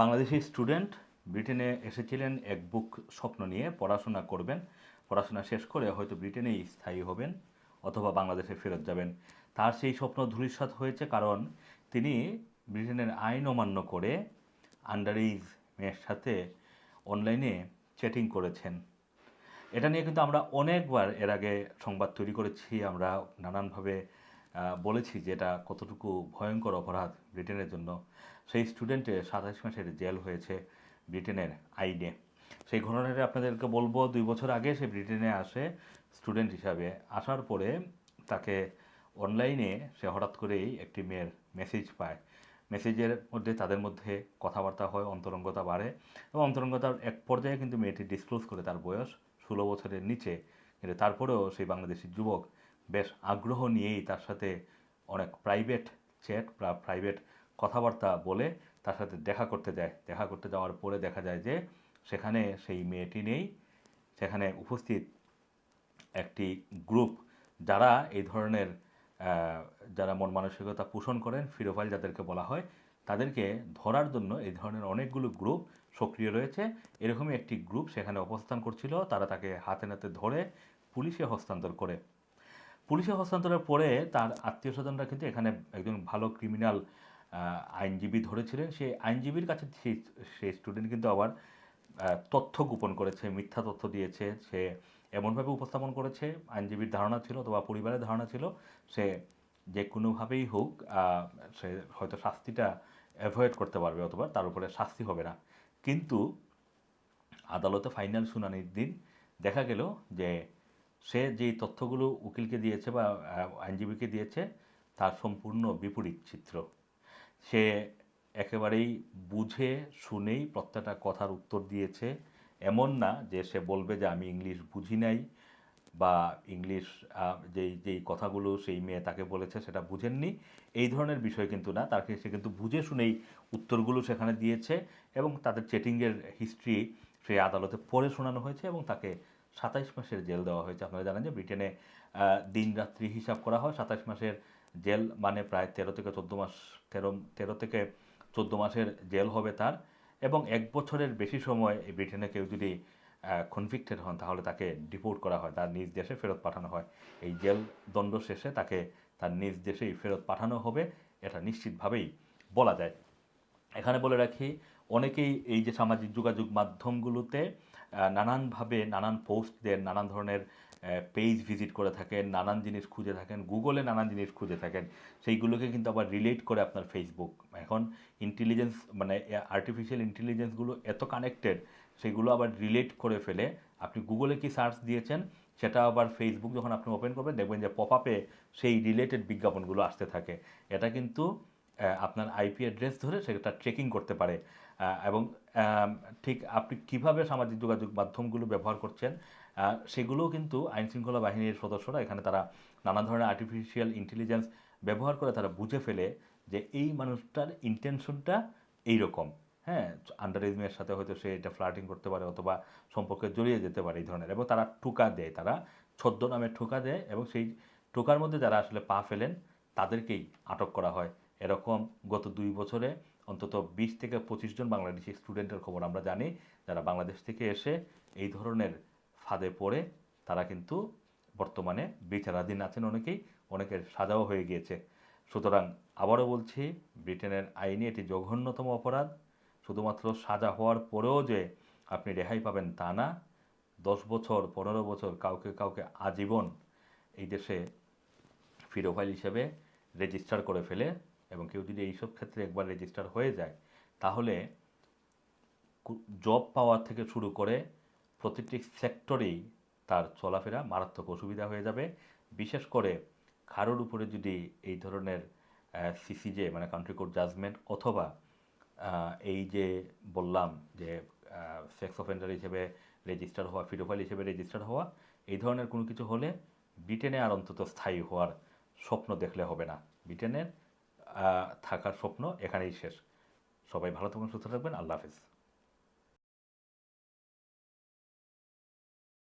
Bangladeshi student ব্রিটেনে এসেছিলেন এক বুক স্বপ্ন নিয়ে পড়াশোনা করবেন। পড়াশোনা শেষ করে হয়তো ব্রিটেনেই স্থায়ী হবেন অথবা বাংলাদেশে ফেরত যাবেন। তার সেই স্বপ্ন ধূলিসাৎ হয়েছে কারণ তিনি ব্রিটেনের আইন অমান্য করে আন্ডার এইজ মেয়ের সাথে অনলাইনে চ্যাটিং করেছেন। এটা নিয়ে কিন্তু আমরা অনেকবার এর আগে সংবাদ তৈরি করেছি। আমরা নানানভাবে বলেছি যে এটা কতটুকু ভয়ঙ্কর অপরাধ ব্রিটেনের জন্য। সেই স্টুডেন্টের সাতাশ মাসের জেল হয়েছে ব্রিটেনের আইনে। সেই ঘটনাটা আপনাদেরকে বলব, দুই বছর আগে সে ব্রিটেনে আসে স্টুডেন্ট হিসাবে। আসার পরে তাকে অনলাইনে সে হঠাৎ করেই একটি মেয়ের মেসেজ পায়। মেসেজের মধ্যে, তাদের মধ্যে কথাবার্তা হয়, অন্তরঙ্গতা বাড়ে এবং অন্তরঙ্গতার এক পর্যায়ে কিন্তু মেয়েটি ডিসক্লোজ করে তার বয়স ষোলো বছরের নিচে। কিন্তু তারপরেও সেই বাংলাদেশি যুবক বেশ আগ্রহ নিয়েই তার সাথে অনেক প্রাইভেট চ্যাট বা প্রাইভেট কথাবার্তা বলে তার সাথে দেখা করতে যায়। দেখা করতে যাওয়ার পরে দেখা যায় যে সেখানে সেই মেয়েটি নেই। সেখানে উপস্থিত একটি গ্রুপ যারা এই ধরনের যারা মন মানসিকতা পোষণ করেন, ফিরোফাইল যাদেরকে বলা হয়, তাদেরকে ধরার জন্য এই ধরনের অনেকগুলো গ্রুপ সক্রিয় রয়েছে। এরকমই একটি গ্রুপ সেখানে অবস্থান করছিল। তারা তাকে হাতে নাতে ধরে পুলিশে হস্তান্তর করে। পুলিশে হস্তান্তরের পরে তার আত্মীয় স্বজনরা কিন্তু এখানে একজন ভালো ক্রিমিনাল আইনজীবী ধরেছিলেন। সেই আইনজীবীর কাছে সেই সেই স্টুডেন্ট কিন্তু আবার তথ্য গোপন করেছে, মিথ্যা তথ্য দিয়েছে। সে এমনভাবে উপস্থাপন করেছে, আইনজীবীর ধারণা ছিল অথবা পরিবারের ধারণা ছিল, সে যে কোনোভাবেই হোক সে হয়তো শাস্তিটা অ্যাভয়েড করতে পারবে অথবা তার উপরে শাস্তি হবে না। কিন্তু আদালতে ফাইনাল শুনানির দিন দেখা গেল যে সে যেই তথ্যগুলো উকিলকে দিয়েছে বা আইনজীবীকে দিয়েছে, তার সম্পূর্ণ বিপরীত চিত্র। সে একেবারেই বুঝে, শুনেই প্রত্যেকটা কথার উত্তর দিয়েছে। এমন না যে সে বলবে যে আমি ইংলিশ বুঝি নাই বা ইংলিশ যেই যেই কথাগুলো সেই মেয়ে তাকে বলেছে সেটা বুঝেননি। এই ধরনের বিষয় কিন্তু না। তাকে সে কিন্তু বুঝে, শুনেই উত্তরগুলো সেখানে দিয়েছে এবং তাদের চেটিংয়ের হিস্ট্রি সে আদালতে পড়ে শোনানো হয়েছে এবং তাকে সাতাইশ মাসের জেল দেওয়া হয়েছে। আপনারা জানেন যে ব্রিটেনে দিন রাত্রি হিসাব করা হয় সাতাইশ মাসের জেল মানে প্রায় তেরো থেকে চোদ্দ মাস, তেরো তেরো থেকে চোদ্দ মাসের জেল হবে তার। এবং এক বছরের বেশি সময় ব্রিটেনে কেউ যদি কনভিক্টেড হন, তাহলে তাকে ডিপোর্ট করা হয়, তার নিজ দেশে ফেরত পাঠানো হয়। এই জেল দণ্ড শেষে তাকে তার নিজ দেশেই ফেরত পাঠানো হবে, এটা নিশ্চিতভাবেই বলা যায়। এখানে বলে রাখি, অনেকেই এই যে সামাজিক যোগাযোগ মাধ্যমগুলোতে নানানভাবে নানান পোস্ট দেন, নানান ধরনের পেজ ভিজিট করে থাকেন, নানান জিনিস খুঁজে থাকেন গুগলে নানান জিনিস খুঁজে থাকেন। সেইগুলোকে কিন্তু আবার রিলেট করে আপনার ফেসবুক এখন ইন্টেলিজেন্স মানে আর্টিফিশিয়াল ইন্টেলিজেন্সগুলো এত কানেক্টেড সেগুলো আবার রিলেট করে ফেলে, আপনি গুগলে কি সার্চ দিয়েছেন, সেটা আবার ফেসবুক যখন আপনি ওপেন করবেন, দেখবেন যে পপ আপে সেই রিলেটেড বিজ্ঞাপনগুলো আসতে থাকে। এটা কিন্তু আপনার আইপি অ্যাড্রেস ধরে সেটা ট্রেকিং করতে পারে। এবং ঠিক আপনি কীভাবে সামাজিক যোগাযোগ মাধ্যমগুলো ব্যবহার করছেন সেগুলোও কিন্তু আইনশৃঙ্খলা বাহিনীর সদস্যরা এখানে তারা নানা ধরনের আর্টিফিশিয়াল ইন্টেলিজেন্স ব্যবহার করে তারা বুঝে ফেলে যে এই মানুষটার ইন্টেনশনটা এইরকম। হ্যাঁ আন্ডার এজ সাথে হয়তো সে এটা ফ্লার্টিং করতে পারে অথবা সম্পর্কে জড়িয়ে যেতে পারে এই ধরনের এবং তারা টোকা দেয়, তারা ছদ্ম নামে ঠোকা দেয় এবং সেই টোকার মধ্যে যারা আসলে পা ফেলেন তাদেরকেই আটক করা হয়। এরকম গত দুই বছরে অন্তত বিশ থেকে পঁচিশ জন বাংলাদেশি স্টুডেন্টের খবর আমরা জানি, যারা বাংলাদেশ থেকে এসে এই ধরনের ফাঁদে পড়ে, তারা কিন্তু বর্তমানে বিচারাধীন আছেন অনেকেই, অনেকের সাজাও হয়ে গিয়েছে। সুতরাং আবারও বলছি, ব্রিটেনের আইনে এটি জঘন্যতম অপরাধ। শুধুমাত্র সাজা হওয়ার পরেও যে আপনি রেহাই পাবেন তা না, দশ বছর, পনেরো বছর কাউকে কাউকে আজীবন এই দেশে ফিরোফাইল হিসেবে রেজিস্টার করে ফেলে এবং কেউ যদি এইসব ক্ষেত্রে একবার রেজিস্টার হয়ে যায়, তাহলে জব পাওয়ার থেকে শুরু করে প্রতিটি সেক্টরেই তার চলাফেরা মারাত্মক অসুবিধা হয়ে যাবে। বিশেষ করে কারোর উপরে যদি এই ধরনের সিসিজে মানে কান্ট্রি কোর্ট জাজমেন্ট অথবা এই যে বললাম যে সেক্স অফেন্ডার হিসেবে রেজিস্টার হওয়া ফিডোফাইল হিসেবে রেজিস্টার হওয়া, এই ধরনের কোনো কিছু হলে ব্রিটেনে আর অন্তত স্থায়ী হওয়ার স্বপ্ন দেখলে হবে না। ব্রিটেনের থাকার স্বপ্ন এখানেই শেষ। সবাই ভালো থাকুন সুস্থ থাকবেন। আল্লাহ হাফিজ।